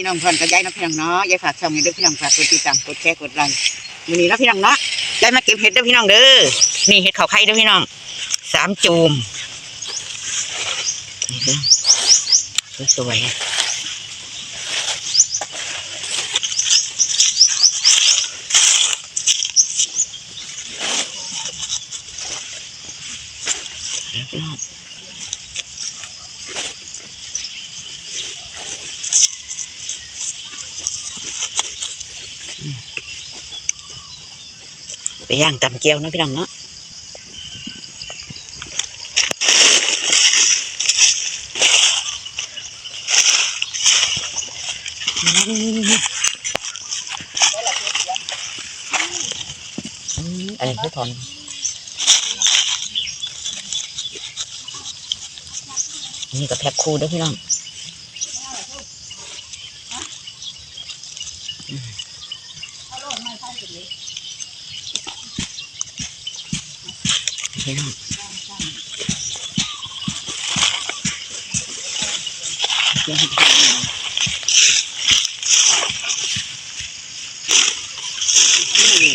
พี่น้องพรกับยายเนาะพี่น้องเนาะยายฝากช่องนี้ด้วยพี่น้องฝากกดติดตามกดแชร์กดไลค์มือนี้เนะพี่น้องเนาะยายมาเก็บเห็ดเด้อพี่น้องเด้อนี่เห็ดเขาไข่เด้อพี่น้องสามจูมสวยพี่น้อง ไปย่างตำเกี๊ยวนะพี่น้องเนาะอืมอะไรคือถอนนี่ก็แพ็คคู่ด้วยพี่น้อง พี่น้องเดี๋ยวให้ดูนี่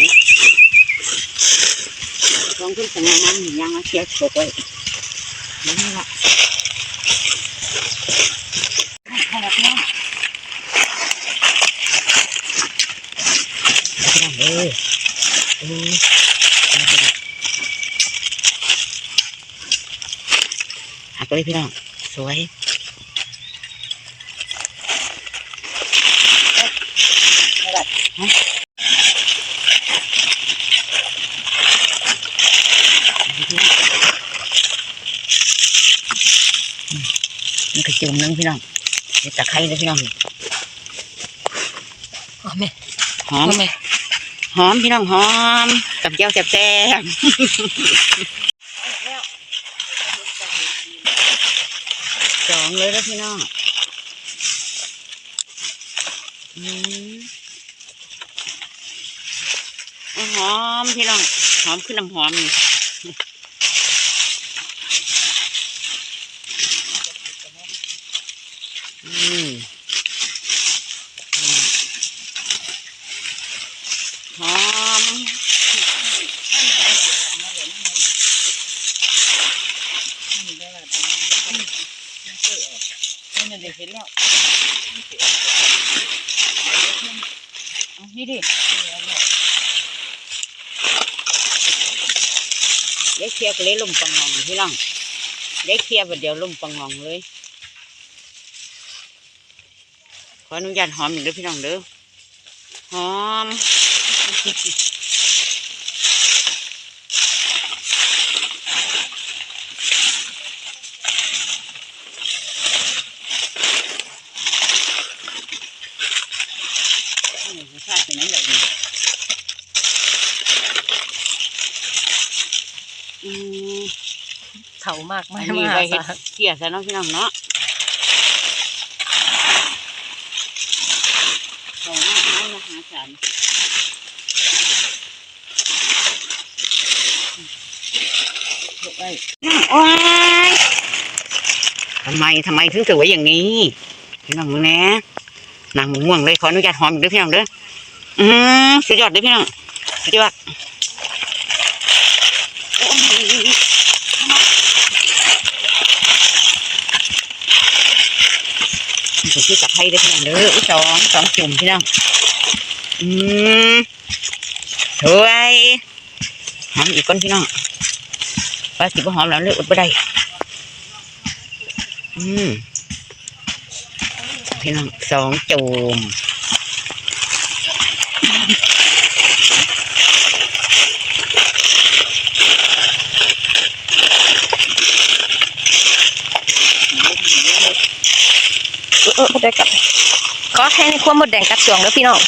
ลองขึ้นสงงามๆยังเอาเชียร์โฉกไว้นี่ละขนาดนี้ขนาดเลยเออหัก เลยพี่น้อง สวยมันกระจุ่มนึงพี่น้องเดี๋ยวตะไคร้เลยพี่น้องอ๋อแม่หอมแม่หอมพี่น้องหอมกับเจียวแซ่บๆ สองเลยแล้วพี่น้องอือหอมพี่น้อง หอมขึ้นน้ำหอมนี่อืมหอม นี่เด็กเห็นแล้ว เอา นี่ดิได้เคลียร์ก็เลยลุ่มปังงองพี่น้องได้เคลียร์ประเดี๋ยวลุ่มปังงองเลย ขออนุญาตหอมหนึ่งเด้อพี่น้องเด้อหอม นี่รสชาติเป็นยังไงนี่อืมเถามากไม่อันนี้มาไว้เฮ็สาดเกี่ยซะเนาะพี่น้องเนาะของมากมายมหาศาลยกไว้โอ้ยทำไมทำไมถึงสวยอย่างนี้ พี่น้องมึงแน่นางมึงม่วงเลยขออนุญาตหอมอีกเด้อพี่น้องเด้อ อือสุดยอดเด้อพี่น้องสุดยอดโอ้ยจะที่ตะไคร้ได้พี่น้องเด้ออุ๊ยสองสองจุ่มพี่น้องอืมสวยหอมอีกคนพี่น้องปลาสิบหอมแล้วเลยอดไม่ได้อืมพี่น้องสองจุ่มเออเออ หมดแดงกัด ขอให้ในความหมดแดงกัดสวงเด้อพี่น้อง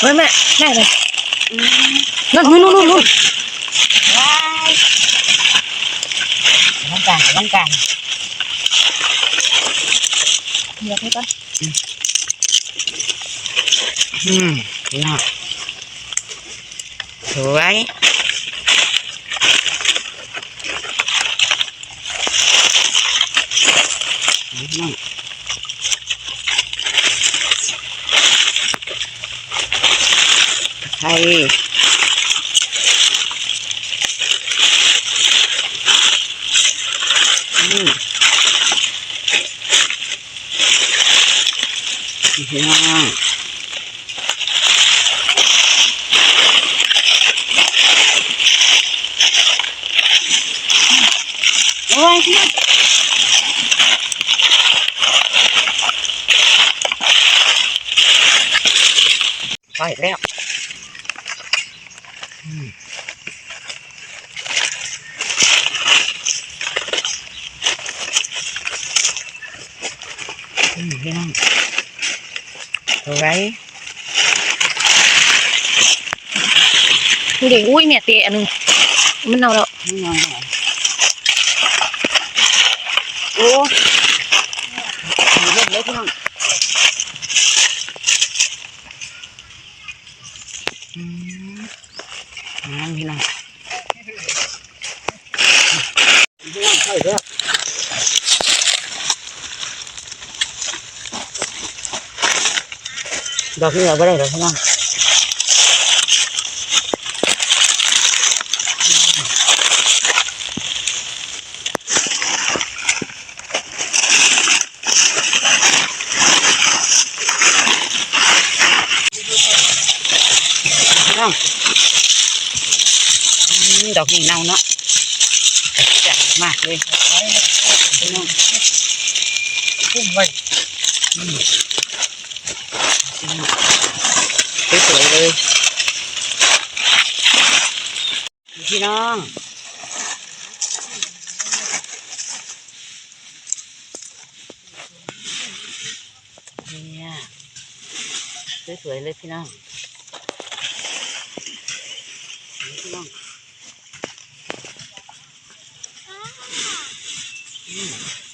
เฮ้ยแม่แม่เลยอืมนั่นนู่นนู่นนู่นว้ายน้ำกลางน้ำกลางเดี๋ยวให้ก่อนอืมพี่น้องสวย น้องไทยอืมพี่น้องโอ้ย องไปแล้วอืมอืมพี่น้องเอาไว้นี่เด็กอุ้ยเนี่ยเตะอันหนึงมันเอาแล้วพี่น้องเหรอโอ้เล่นเลยพี่น้องอืม นั่นพี่น้องพี่น้องใช่เด้อดอกนี้เอาไปได้หรอพี่น้องน้อง อกนี้เน่าเนาะจังมากเลยน้องพุ่มไว้สวยเลยพี่น้องเนี่ยสวยๆเลยพี่น้อง พี่น้อง อืม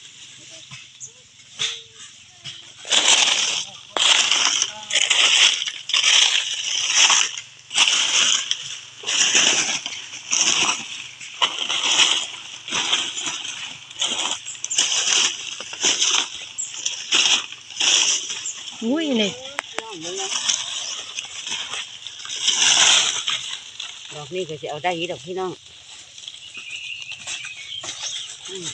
อุ้ยนี่น้องมึงนะดอกนี้ก็จะเอาได้ยีดอกพี่น้องอืม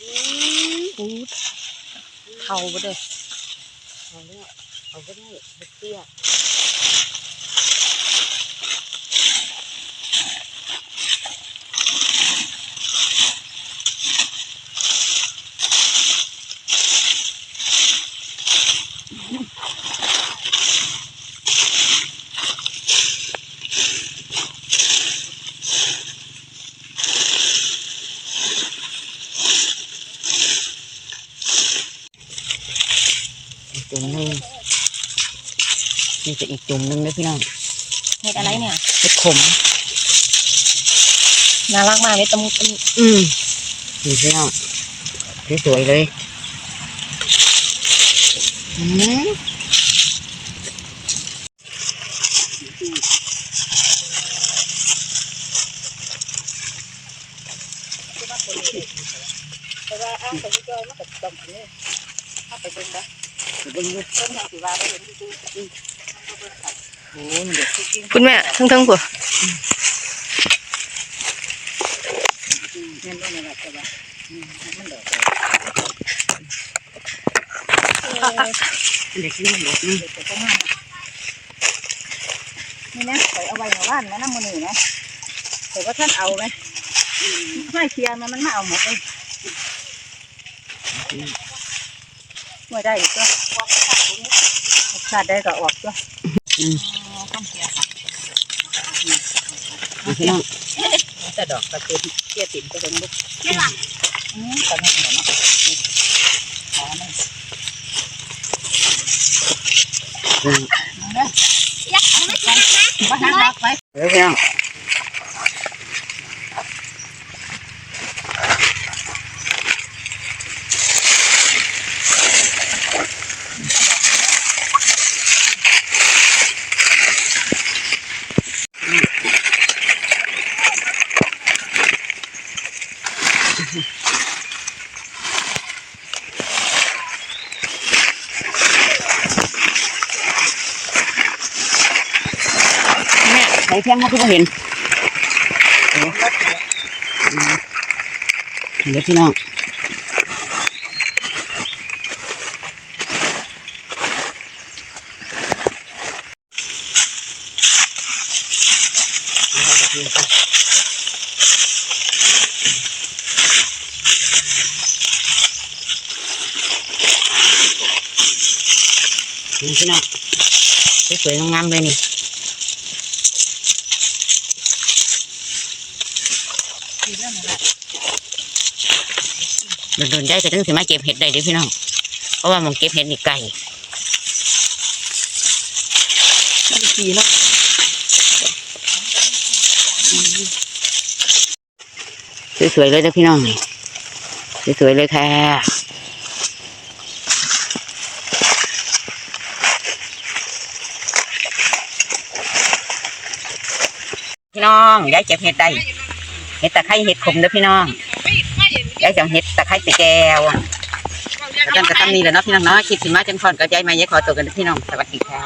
อืม อู้ เขาไปเลยเอาเนี่ยเอาไปได้เตี้ย จุ่มหนึ่งนี่จะอีกจุ่มหนึ่งเลยพี่น้องเฮ็ดอะไรเนี่ยเห็ดขมน่ารักมากเลยตะมุตะมิอืมนี่พี่น้องสวยๆเลยอืม แต่ว่าอ้างไปที่เจ้ามันก็ต้องอันนี้ถ้าไปเป็นนะ เป็นยุคต้นทางสิว่าไปเห็นที่ที่โอ้ยเด็กคุณแม่ทั้งทั้งผัวเงินนั่นแหละแต่ว่ามันดอกเด็กนี่บอกนี่เด็กก็งามนี่นะไปเอาไว้ในบ้านนะน้ำมันนี่นะแต่ว่าท่านเอาไหมไม่เคลียร์มันมันไม่เอาหมดเลย ไม่ได้ก็ชาติได้ก็ออกก็พี่น้องจะดอกกระตุ้นเกี่ยติ่มก็เป็นลูกอืมตอนนี้เนาะอ๋อไม่อืมบ้านรักไว้เดี๋ยวพี่น้อง เพียงเขาคือบ่เห็นโอ้เดี๋ยวพี่น้องนี่พี่น้องสวยๆงามๆเลยนี่ โดนๆได้ก็ต้องสิมาเก็บเห็ดได้เด้อพี่น้อง เพราะว่าหมองเก็บเห็ดนี่ไก่สีเนาะสวยๆเลยเด้อพี่น้องนี่สวยๆเลยค่ะพี่น้องยายเก็บเห็ดได้ เห็ดตะไคร้เห็ดขมเด้อพี่น้องยายจังเห็ดตะไคร้ตีแก้วอาจารย์ก็ตั้งนี้แหละเนาะพี่น้องเนาะคิดถึงมาจันพรกับยายมายายขอตัวกันเด้อพี่น้องสวัสดีค่ะ